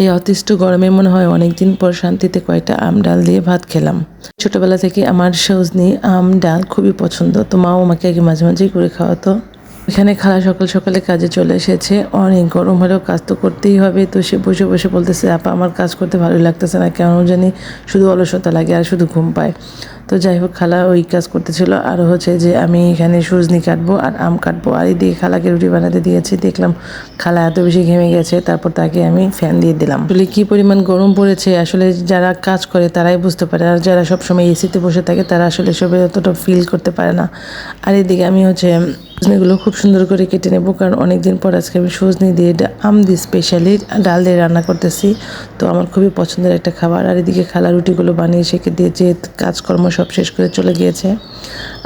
এই অতিষ্ঠ গরমে মনে হয় অনেকদিন পর শান্তিতে কয়েকটা আম ডাল দিয়ে ভাত খেলাম। ছোটবেলা থেকে আমার সজনি আম ডাল খুবই পছন্দ। তো মাও আমাকে আগে মাঝে মাঝেই করে খাওয়াতো। এখানে খালা সকাল সকালে কাজে চলে এসেছে। অনেক গরম হলেও কাজ তো করতেই হবে। তো সে বসে বসে বলতেছে, আপা, আমার কাজ করতে ভালো লাগতেছে না। কেন জানি শুধু অলসতা লাগে আর শুধু ঘুম পায়। তো যাই হোক, খালা ওই কাজ করতেছিল। আর হচ্ছে যে আমি এখানে সজনি কাটবো আর আম কাটবো। আর এই এদিকে খালাকে রুটি বানাতে দিয়েছি। দেখলাম খালা এত বেশি ঘেমে গেছে, তারপর তাকে আমি ফ্যান দিয়ে দিলাম। আসলে কী পরিমাণ গরম পড়েছে, আসলে যারা কাজ করে তারাই বুঝতে পারে। আর যারা সবসময় এসিতে বসে থাকে তারা আসলে সবাই অতটা ফিল করতে পারে না। আর এদিকে আমি হচ্ছে সজনেগুলো খুব সুন্দর করে কেটে নেব, কারণ অনেকদিন পর আজকে আমি সজনি দিয়ে আম দিয়ে স্পেশালি ডাল দিয়ে রান্না করতেছি। তো আমার খুবই পছন্দের একটা খাবার। আর এদিকে খালা রুটিগুলো বানিয়ে সেকে দিয়েছে কাজকর্ম সব শেষ করে চলে গিয়েছে।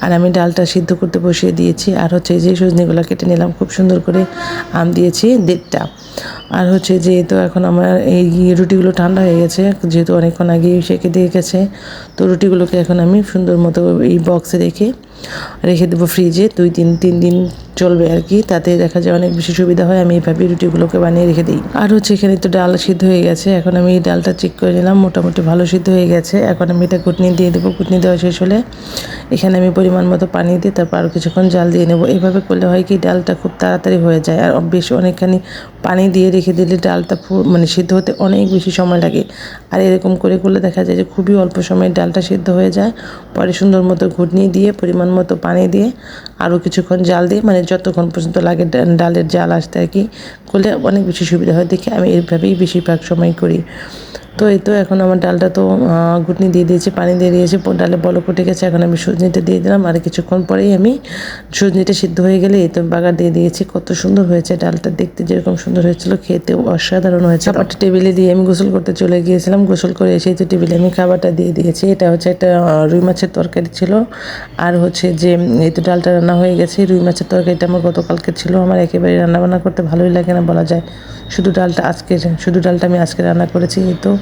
আর আমি ডালটা সিদ্ধ করতে বসিয়ে দিয়েছি। আর হচ্ছে যে সজনিগুলো কেটে নিলাম, খুব সুন্দর করে আম দিয়েছি দেড়টা। আর হচ্ছে যেহেতু এখন আমার এই রুটিগুলো ঠান্ডা হয়ে গেছে, যেহেতু অনেকক্ষণ আগে সেকে দিয়ে গেছে, তো রুটিগুলোকে এখন আমি সুন্দর মতো এই বক্সে রেখে রেখে দেবো ফ্রিজে দুই দিন, তিন দিন চলবে আর কি, তাতে দেখা যায় অনেক বেশি সুবিধা হয়, আমি এইভাবে রুটিগুলোকে বানিয়ে রেখে দিই। আর হচ্ছে এখানে তো ডাল সিদ্ধ হয়ে গেছে, এখন আমি এই ডালটা চেক করে নিলাম, মোটামুটি ভালো সিদ্ধ হয়ে গেছে। এখন আমি এটা কুটনি দিয়ে দেবো কুটনি দেওয়া শেষ হলে এখানে আমি পরিমাণ মতো পানি দিয়ে তারপর আরও কিছুক্ষণ জাল দিয়ে নেব। এইভাবে করলে হয় কি, ডালটা খুব তাড়াতাড়ি হয়ে যায়, আর বেশ অনেকখানি পানি দিয়ে রেখে দিলে ডালটা মানে সিদ্ধ হতে অনেক বেশি সময় লাগে। আর এরকম করে করলে দেখা যায় যে খুবই অল্প সময়ে ডালটা সিদ্ধ হয়ে যায়। পরে সুন্দর মতো ঘুটনি দিয়ে পরিমাণ মতো পানি দিয়ে আরও কিছুক্ষণ জাল দিয়ে মানে যতক্ষণ পর্যন্ত লাগে ডালের জাল আসতে আর কি করলে অনেক বেশি সুবিধা হয়। দেখে আমি এইভাবেই বেশিরভাগ সময় করি। তো এই তো এখন আমার ডালটা তো ঘুটনি দিয়ে দিয়েছি, পানি দিয়ে দিয়েছি ডালে বলক উঠে গেছে, এখন আমি সজনিটা দিয়ে দিলাম। আর কিছুক্ষণ পরেই আমি সজনিটা সিদ্ধ হয়ে গেলে এই তো বাগার দিয়ে দিয়েছি, কত সুন্দর হয়েছে ডালটা, দেখতে যেরকম সুন্দর হয়েছিল, খেতেও অসাধারণ হয়েছে খাবারটা টেবিলে দিয়ে আমি গোসল করতে চলে গিয়েছিলাম, গোসল করে এসেই তো টেবিলে আমি খাবারটা দিয়ে দিয়েছি। এটা হচ্ছে একটা রুই মাছের তরকারি ছিল। আর হচ্ছে যে, এই তো ডালটা রান্না হয়ে গেছে, রুই মাছের তরকারিটা আমার গতকালকে ছিল। আমার একেবারে রান্নাবান্না করতে ভালোই লাগে না বলা যায়। শুধু ডালটা আজকে শুধু ডালটা আমি আজকে রান্না করেছি, এই তো।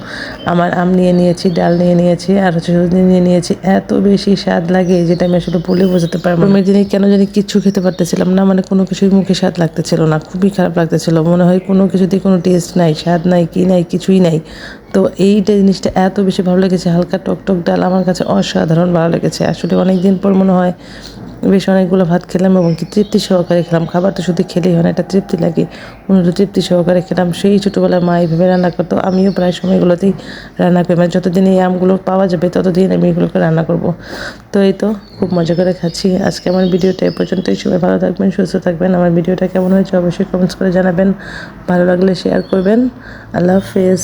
আমার আম নিয়ে নিয়েছি, ডাল নিয়ে নিয়েছি, আর হচ্ছে নিয়ে নিয়েছি। এত বেশি স্বাদ লাগে যেটা আমি আসলে বলে বোঝাতে পারব আমি দিনে কেন জানি কিচ্ছু খেতে পারতেছিলাম না মানে কোনো কিছুই মুখে স্বাদ লাগতেছিল না, খুবই খারাপ লাগতেছিল। মনে হয় কোনো কিছুতেই কোনো টেস্ট নাই, স্বাদ নাই, কি নাই, কিছুই নাই। তো এইটা জিনিসটা এত বেশি ভালো লেগেছে, হালকা টক টক ডাল আমার কাছে অসাধারণ ভালো লেগেছে। আসলে অনেক দিন পর মনে হয় বেশ অনেকগুলো ভাত খেলাম এবং কি তৃপ্তি সহকারে খেলাম। খাবারটা শুধু খেলেই হয় না একটা তৃপ্তি লাগে মনে তৃপ্তি সহকারে খেলাম। সেই ছোটোবেলায় মা এইভাবে রান্না করতো, আমিও প্রায় সময়গুলোতেই রান্না করি। মানে যতদিন এই আমগুলো পাওয়া যাবে ততদিন আমি এগুলোকে রান্না করব। তো এই তো, খুব মজা করে খাচ্ছি। আজকে আমার ভিডিওটা এ পর্যন্তই। সবাই ভালো থাকবেন, সুস্থ থাকবেন। আমার ভিডিওটা কেমন হয়েছে অবশ্যই কমেন্টস করে জানাবেন। ভালো লাগলে শেয়ার করবেন। আল্লাহ হাফেজ।